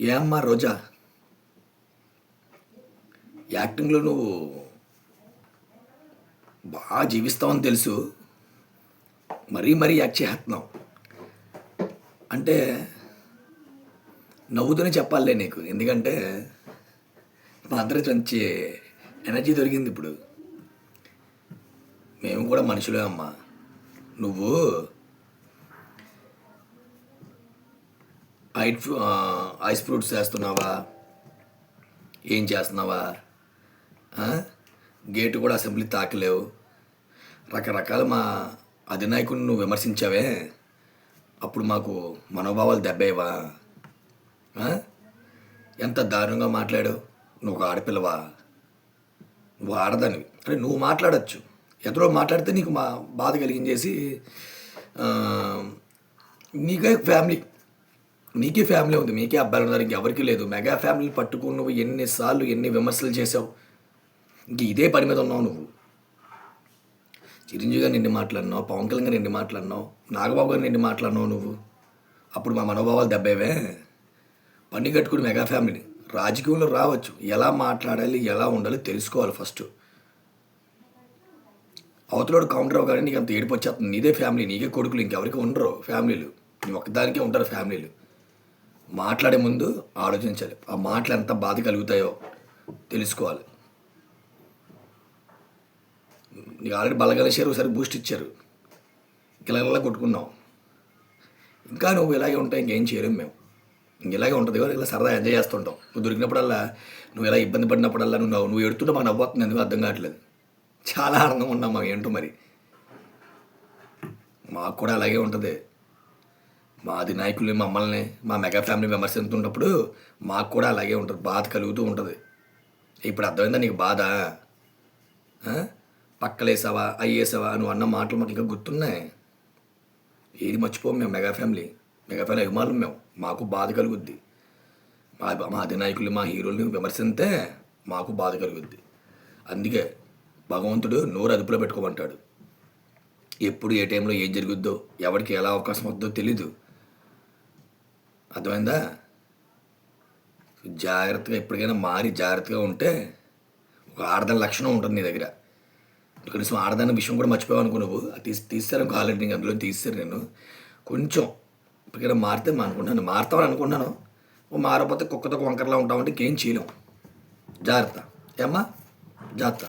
ఏ అమ్మా రోజా యాక్టింగ్లో నువ్వు బాగా జీవిస్తావని తెలుసు. మరీ మరీ యాక్ట్ చేస్తున్నావు. అంటే నవ్వుతూనే చెప్పాలే నీకు. ఎందుకంటే మా అందరికి మంచి ఎనర్జీ దొరికింది ఇప్పుడు. మేము కూడా మనుషులే అమ్మా. నువ్వు ఐట్ ఐస్ ఫ్రూట్స్ చేస్తున్నావా ఏం చేస్తున్నావా? గేటు కూడా అసెంబ్లీ తాకలేవు. రకరకాల మా అధినాయకుడిని నువ్వు విమర్శించావే. అప్పుడు మాకు మనోభావాలు దెబ్బేవా? ఎంత దారుణంగా మాట్లాడావు. నువ్వు ఒక ఆడపిల్లవా? నువ్వు ఆడదానివి. అంటే నువ్వు మాట్లాడచ్చు. ఎదురో మాట్లాడితే నీకు మా బాధ కలిగించేసి నీకే ఫ్యామిలీ. నీకే ఫ్యామిలీ ఉంది మీకే అబ్బాయిలు ఉన్నారు ఇంకెవరికి లేదు. మెగా ఫ్యామిలీ పట్టుకుని నువ్వు ఎన్నిసార్లు ఎన్ని విమర్శలు చేసావు ఇంక ఇదే పని మీద ఉన్నావు నువ్వు. చిరంజీవి గారు నిన్ను మాట్లాడినావు పవన్ కళ్యాణ్ గారు నిన్ను మాట్లాడినావు నాగబాబు గారు నిన్ను మాట్లాడినావు నువ్వు? అప్పుడు మా మనోభావాలు దెబ్బేవే? పని కట్టుకుని మెగా ఫ్యామిలీని రాజకీయంలో రావచ్చు. ఎలా మాట్లాడాలి ఎలా ఉండాలి తెలుసుకోవాలి ఫస్ట్. అవతలోడు కౌంటర్ అవ్వగానే నీకు అంత ఏడుపు వచ్చేస్తుంది. నీదే ఫ్యామిలీ నీకే కొడుకులు ఇంకెవరికి ఉండరు ఫ్యామిలీలు. నీ ఒక్కదానికే ఉంటారు ఫ్యామిలీలు. మాట్లాడే ముందు ఆలోచించాలి. ఆ మాటలు ఎంత బాధ కలుగుతాయో తెలుసుకోవాలి. నీకు ఆల్రెడీ బలగలేసారు ఒకసారి బూస్ట్ ఇచ్చారు. గిలగలా కొట్టుకున్నాం. ఇంకా నువ్వు ఇలాగే ఉంటాయి ఇంకేం చేయలేం మేము. ఇంక ఇలాగే ఉంటుంది కదా ఇలా సరదా ఎంజాయ్ చేస్తుంటాం. నువ్వు దొరికినప్పుడల్లా నువ్వు ఇలా ఇబ్బంది పడినప్పుడల్లా నువ్వు నువ్వు ఎడుతుంటే మాకు నవ్వుతుంది ఎందుకు అర్థం కావట్లేదు. చాలా ఆనందంగా ఉన్నాం మాకు ఏంటో మరి. మాకు కూడా అలాగే ఉంటుంది. మాది నాయకుల్ని మమ్మల్ని మా మెగా ఫ్యామిలీ విమర్శిస్తున్నప్పుడు మాకు కూడా అలాగే ఉంటుంది. బాధ కలుగుతూ ఉంటుంది. ఇప్పుడు అర్థమైందా నీకు బాధ? పక్కలేసావా? అయ్యేసావా? నువ్వు అన్న మాటలు మాకు ఇంకా గుర్తున్నాయి. ఏది మర్చిపోం మేము మెగా ఫ్యామిలీ. మెగా ఫ్యామిలీ అభిమానులు మేము. మాకు బాధ కలుగుద్ది. మా మా అధినాయకులు మా హీరోల్ని విమర్శిస్తే మాకు బాధ కలుగుద్ది. అందుకే భగవంతుడు నోరు అదుపులో పెట్టుకోమంటాడు. ఎప్పుడు ఏ టైంలో ఏం జరుగుద్దో ఎవరికి ఎలా అవకాశం వద్దో తెలీదు. అర్థమైందా? జాగ్రత్తగా ఎప్పటికైనా మారి జాగ్రత్తగా ఉంటే ఒక ఆడదాని లక్షణం ఉంటుంది నీ దగ్గర. కనీసం ఆడదాని విషయం కూడా మర్చిపోయావు అనుకో నువ్వు. తీసి తీస్తాను ఆల్రెడీ అందులో తీస్తారు నేను కొంచెం ఇప్పటికైనా మారితే మా అనుకుంటాను మారుతామని అనుకుంటున్నాను. మారకపోతే కుక్కతో వంకరలా ఉంటామంటే ఇంకేం చేయలేం. జాగ్రత్త. ఏమ్మా? జాగ్రత్త.